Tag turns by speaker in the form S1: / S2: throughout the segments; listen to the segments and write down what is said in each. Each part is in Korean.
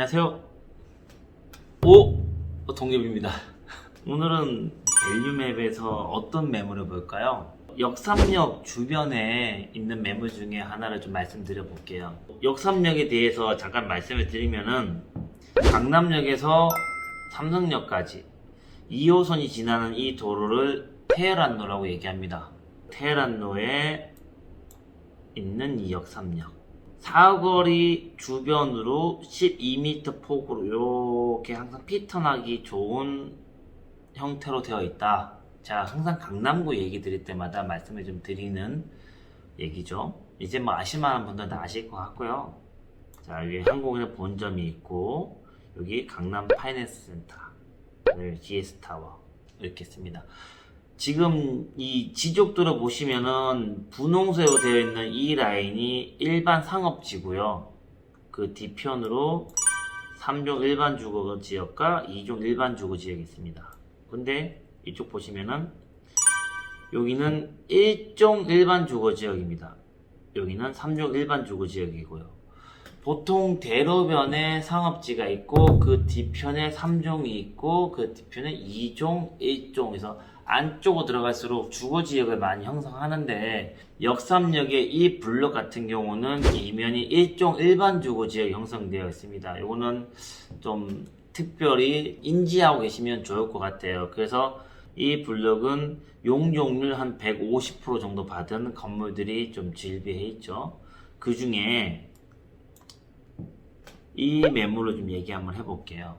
S1: 안녕하세요. 오 동엽입니다. 오늘은 밸류맵에서 어떤 매물을 볼까요? 역삼역 주변에 있는 매물 중에 하나를 좀 말씀드려 볼게요. 역삼역에 대해서 잠깐 말씀을 드리면은 강남역에서 삼성역까지 2호선이 지나는 이 도로를 테헤란로라고 얘기합니다. 테헤란로에 있는 이 역삼역. 사거리 주변으로 12m 폭으로 이렇게 항상 피턴하기 좋은 형태로 되어 있다. 제가 항상 강남구 얘기 드릴 때마다 말씀을 좀 드리는 얘기죠. 이제 뭐 아실만한 분들은 다 아실 것 같고요. 자, 여기 항공의 본점이 있고, 여기 강남 파이낸스 센터, 여기 GS 타워, 이렇게 있습니다. 지금 이 지적도로 보시면은 분홍색으로 되어 있는 이 라인이 일반 상업지고요. 그 뒤편으로 3종 일반 주거 지역과 2종 일반 주거 지역이 있습니다. 근데 이쪽 보시면은 여기는 1종 일반 주거 지역입니다. 여기는 3종 일반 주거 지역이고요. 보통 대로변에 상업지가 있고 그 뒤편에 3종이 있고 그 뒤편에 2종, 1종에서 안쪽으로 들어갈수록 주거 지역을 많이 형성하는데 역삼역의 이 블록 같은 경우는 이면이 1종 일반 주거 지역이 형성되어 있습니다. 이거는 좀 특별히 인지하고 계시면 좋을 것 같아요. 그래서 이 블록은 용적률 한 150% 정도 받은 건물들이 좀 질비해 있죠. 그 중에 이 매물을 좀 얘기 한번 해볼게요.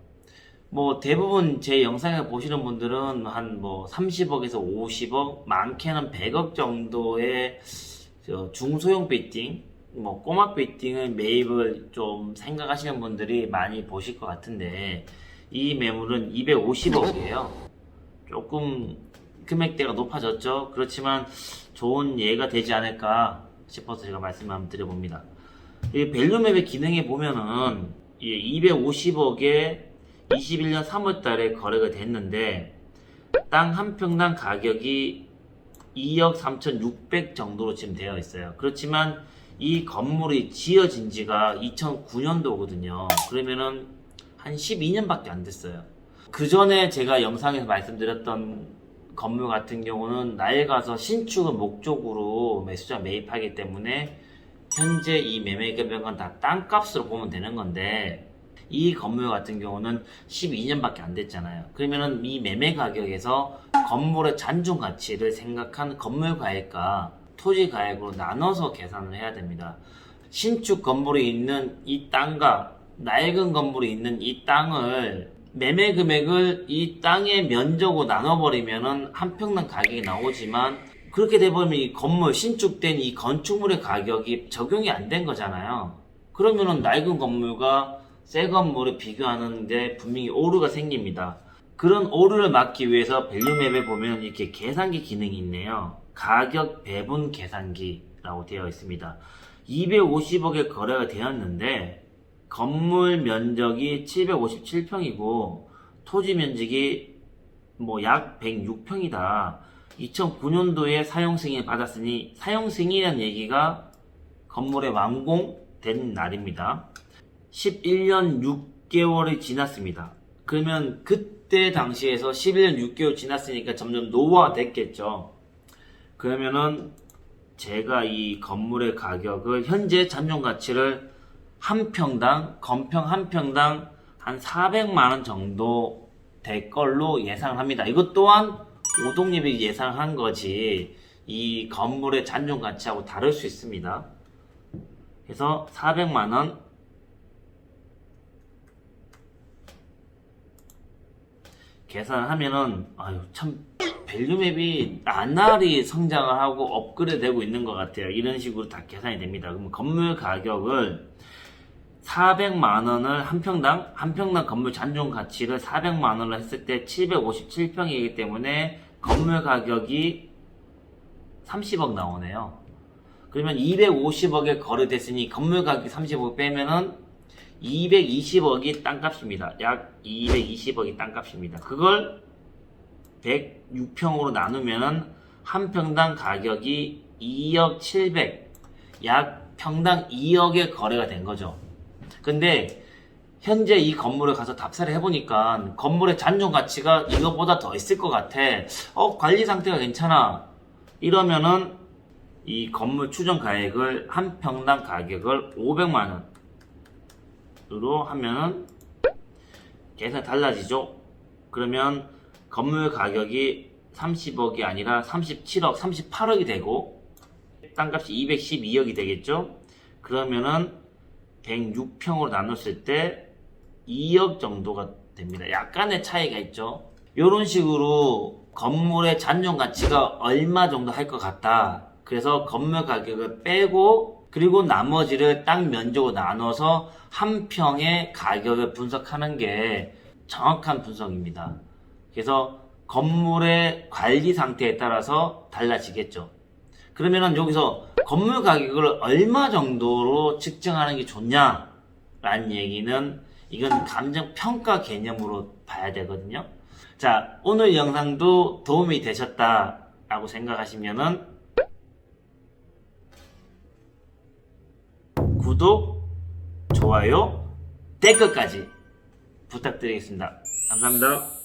S1: 뭐 대부분 제 영상을 보시는 분들은 한 뭐 30억에서 50억, 많게는 100억 정도의 저 중소형 빌딩, 뭐 꼬막 빌딩을 매입을 좀 생각하시는 분들이 많이 보실 것 같은데 이 매물은 250억이에요. 조금 금액대가 높아졌죠. 그렇지만 좋은 예가 되지 않을까 싶어서 제가 말씀 한번 드려봅니다. 이 밸류맵의 기능에 보면은 이 250억에 21년 3월 달에 거래가 됐는데 땅 한 평당 가격이 2억 3,600 정도로 지금 되어 있어요. 그렇지만 이 건물이 지어진 지가 2009년도거든요. 그러면은 한 12년밖에 안 됐어요. 그 전에 제가 영상에서 말씀드렸던 건물 같은 경우는 낡아서 신축을 목적으로 매수자 매입하기 때문에 현재 이 매매 금액은 다 땅값으로 보면 되는 건데 이 건물 같은 경우는 12년밖에 안 됐잖아요. 그러면은 이 매매 가격에서 건물의 잔존 가치를 생각한 건물 가액과 토지 가액으로 나눠서 계산을 해야 됩니다. 신축 건물이 있는 이 땅과 낡은 건물이 있는 이 땅을 매매 금액을 이 땅의 면적으로 나눠버리면은 한 평당 가격이 나오지만 그렇게 돼버리면 이 건물 신축된 이 건축물의 가격이 적용이 안 된 거잖아요. 그러면은 낡은 건물과 새 건물을 비교하는데 분명히 오류가 생깁니다. 그런 오류를 막기 위해서 밸류맵에 보면 이렇게 계산기 기능이 있네요. 가격 배분 계산기라고 되어 있습니다. 250억에 거래가 되었는데 건물 면적이 757평이고 토지 면적이 뭐 약 106평이다. 2009년도에 사용 승인을 받았으니 사용 승인이라는 얘기가 건물의 완공된 날입니다. 11년 6개월이 지났습니다. 그러면 그때 당시에서 11년 6개월 지났으니까 점점 노후화됐겠죠. 그러면은 제가 이 건물의 가격을 현재 잔존 가치를 한 평당 건평 한 평당 한 400만 원 정도 될 걸로 예상합니다. 이것 또한 오동립이 예상한 거지 이 건물의 잔존 가치하고 다를 수 있습니다. 그래서 400만 원 계산하면은 아유 참 밸류맵이 나날이 성장을 하고 업그레이드되고 있는 것 같아요. 이런 식으로 다 계산이 됩니다. 그럼 건물 가격을 400만 원을 한 평당 한 평당 건물 잔존 가치를 400만 원을 했을 때 757평이기 때문에 건물 가격이 30억 나오네요. 그러면 250억에 거래됐으니 건물 가격이 30억 빼면은 220억이 땅값입니다. 약 220억이 땅값입니다. 그걸 106평으로 나누면은 한 평당 가격이 2억 700, 약 평당 2억에 거래가 된 거죠. 근데 현재 이 건물에 가서 답사를 해보니까 건물의 잔존 가치가 이거보다 더 있을 것 같아. 어, 관리 상태가 괜찮아. 이러면은 이 건물 추정 가액을 한 평당 가격을 500만 원으로 하면은 계산이 달라지죠. 그러면 건물 가격이 30억이 아니라 37억, 38억이 되고 땅값이 212억이 되겠죠. 그러면은 106평으로 나눴을 때 2억 정도가 됩니다. 약간의 차이가 있죠. 이런 식으로 건물의 잔존 가치가 얼마 정도 할 것 같다. 그래서 건물 가격을 빼고 그리고 나머지를 땅 면적으로 나눠서 한 평의 가격을 분석하는 게 정확한 분석입니다. 그래서 건물의 관리 상태에 따라서 달라지겠죠. 그러면은 여기서 건물 가격을 얼마 정도로 측정하는 게 좋냐라는 얘기는 이건 감정 평가 개념으로 봐야 되거든요. 자, 오늘 영상도 도움이 되셨다라고 생각하시면은 구독, 좋아요, 댓글까지 부탁드리겠습니다. 감사합니다.